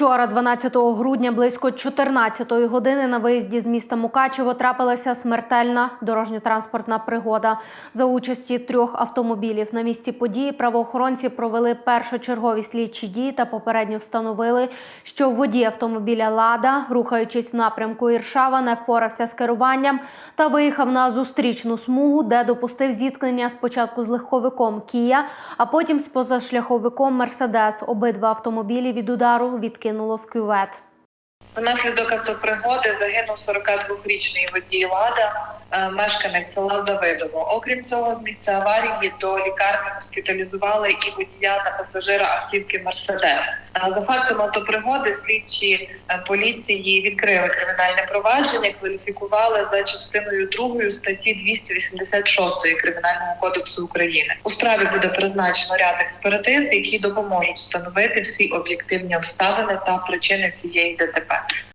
Вчора, 12 грудня, близько 14 години на виїзді з міста Мукачево трапилася смертельна дорожньо-транспортна пригода. За участі трьох автомобілів на місці події правоохоронці провели першочергові слідчі дії та попередньо встановили, що водій автомобіля Лада, рухаючись в напрямку Іршава, не впорався з керуванням та виїхав на зустрічну смугу, де допустив зіткнення спочатку з легковиком Кія, а потім з позашляховиком Мерседес. Обидва автомобілі від удару відкинуло в кювет. Внаслідок автопригоди загинув 42-річний водій Лада, е, мешканець села Завидово. Окрім цього, з місця аварії до лікарні госпіталізували і водія та пасажира автівки Мерседес. Е, За фактом автопригоди слідчі е, поліції відкрили кримінальне провадження, кваліфікували за частиною 2 статті 286 Кримінального кодексу України. У справі буде призначено ряд експертиз, які допоможуть встановити всі об'єктивні обставини та причини цієї ДТП. that.